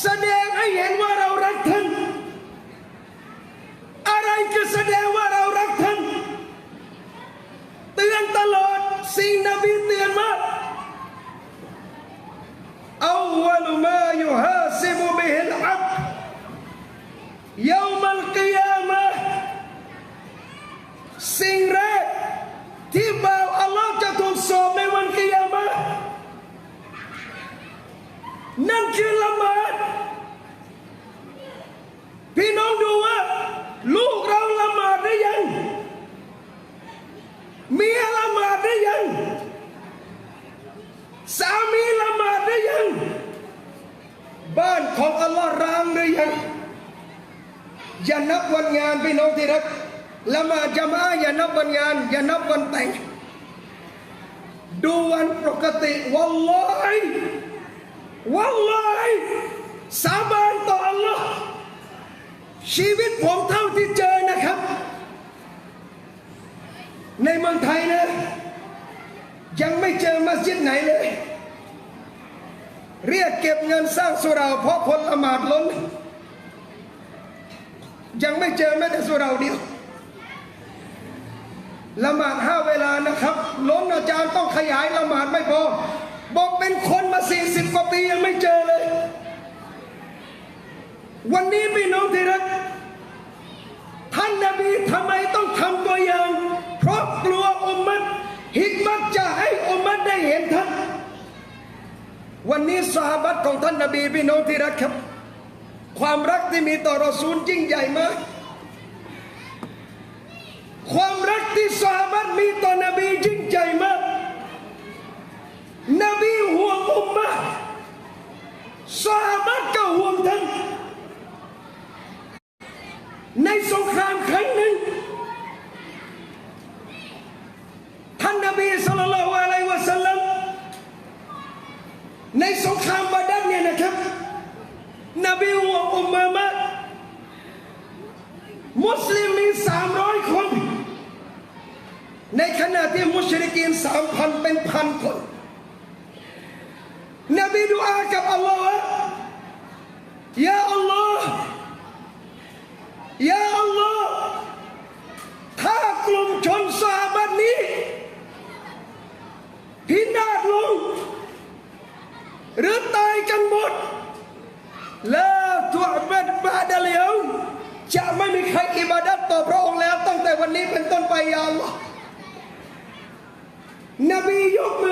แสดงให้เห็นว่าเรารักท่าน อะไรก็แสดงว่าเรารักท่าน เตือนตลอดสิ่งนบีเตือนมาอาวลมายุฮาซิบุบิฮิลอับยามัลกิยามะสิ่งแรกที่บ่าวอัลลอฮ์จะถูกสอบในวันกิยามะนั่นคือละหมาด พี่น้องดูว่า ลูกเราละหมาดได้ยัง เมียละหมาดได้ยัง สามีละหมาดได้ยัง บ้าน ของอัลลอฮ์ร้างหรือยังอย่านับวันงานพี่น้องที่รักละมาจามะห์อย่านับวันงานอย่านับวันแต่งดูวันปกติวัลลอฮิวัลลอฮิสาบานต่ออัลลอฮ์ชีวิตผมเท่าที่เจอนะครับ ในเมืองไทยนะ ยังไม่เจอมัสยิดไหนเลย เรียกเก็บเงินสร้างสุราเพราะคนละหมาดล้น ยังไม่เจอแม้แต่สุราเดียวละหมาดห้าเวลานะครับ ล้นอาจารย์ต้องขยายละหมาดไม่พอ บอกเป็นคนมาสี่สิบกว่าปียังไม่เจอเลย วันนี้พี่น้องที่รักท่านนบีทำไมต้องทำตัวอย่าง เพราะกลัวอุมมัดฮิกมัตจะให้อุมมัดได้เห็นท่าน วันนี้สหบัตของท่านนบีพี่น้องที่รักครับ ความรักที่มีต่อรอซูลยิ่งใหญ่มาก ความรักที่สหบัตมีต่อนบียิ่งใหญ่มาก นบีห่วงอุมมะสหบัตก็ห่วงท่านในสงครามครั้งหนึ่งท่านนบีสุลต่านละฮ์อะลัยฮิวะสัลลัมในสงครามบาดันเนี่ยนะครับ นบีห่วงอุมมามะมุ สลิมมีสามร้อยคน ในขณะที่มุชริกีนสามพันเป็นพันคน นบีดูอากับอัลลอฮ์ยาอัลลอฮ์ยาอัลลอฮ์ถ้ากลุ่มชนสาบันนี้ พินาศลง หรือตายกันหมดแล้วตั จะไม่มีใครอิบาดัตต่อพระองค์แล้วตั้งแต่วันนี้เป็นต้นไปยาลอนบียกมือ